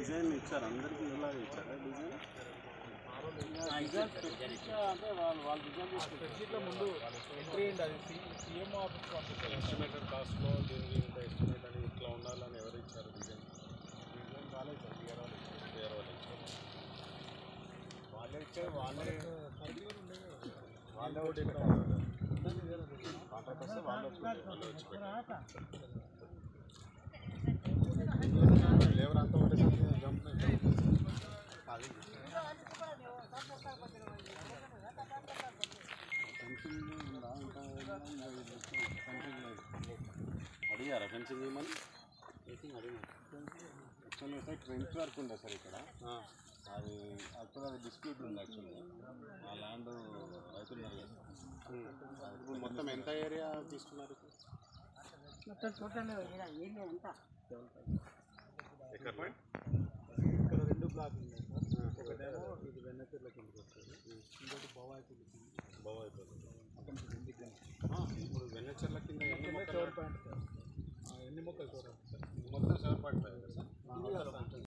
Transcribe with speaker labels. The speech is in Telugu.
Speaker 1: డిజైన్ ఇచ్చారు అందరికీ ఇలాగే ఇచ్చారా డిజైన్?
Speaker 2: అంటే వాళ్ళు వాళ్ళు డిజైన్ చేసుకుంటారు ముందు ఎంట్రీ అయింది అది సీఎం ఆఫీస్ పంపిస్తారు
Speaker 1: ఎస్టిమేటెడ్ కాస్ట్లో దీనికి ఇంత ఎస్టిమేట్ అని ఇట్లా ఉండాలని ఎవరు ఇచ్చారు డిజైన్?
Speaker 2: డిజైన్ కాలేదు సార్ ఇయర్ వాళ్ళు ఇచ్చారు.
Speaker 1: వేరే వాళ్ళు ఇచ్చారు.
Speaker 2: వాళ్ళే ఇచ్చారు వాళ్ళే వాళ్ళే ఒకటి
Speaker 1: కాంట్రాక్ట్ వస్తే వాళ్ళు వాళ్ళు వచ్చి పెట్టారు అడిగారా ఫెన్సింగ్ ఏమని ఫెన్సింగ్ యాక్చువల్గా అయితే ట్రెంచ్ వర్క్ ఉండే సార్ ఇక్కడ. అది యాక్చువల్గా అది డిస్ప్యూట్ ఉంది యాక్చువల్గా. ఆ ల్యాండ్ రైతున్నారు కదా ఇప్పుడు మొత్తం ఎంత ఏరియా తీసుకున్నారు?
Speaker 3: మొత్తం టోటల్ ఏం అంతా
Speaker 1: ఎక్కడ
Speaker 2: ఇక్కడ రెండు బ్లాక్ ఉన్నాయి సార్. ఒకటేమో ఇది వెన్నెతిర్ల కిందకి వస్తుంది. ఇంకోటి బొవాయి కిందకి.
Speaker 1: బాగా
Speaker 2: పాయింట్ ఎన్ని మొక్కలు సార్
Speaker 1: మొత్తం సెవెన్ పాయింట్ ఫైవ్ సార్.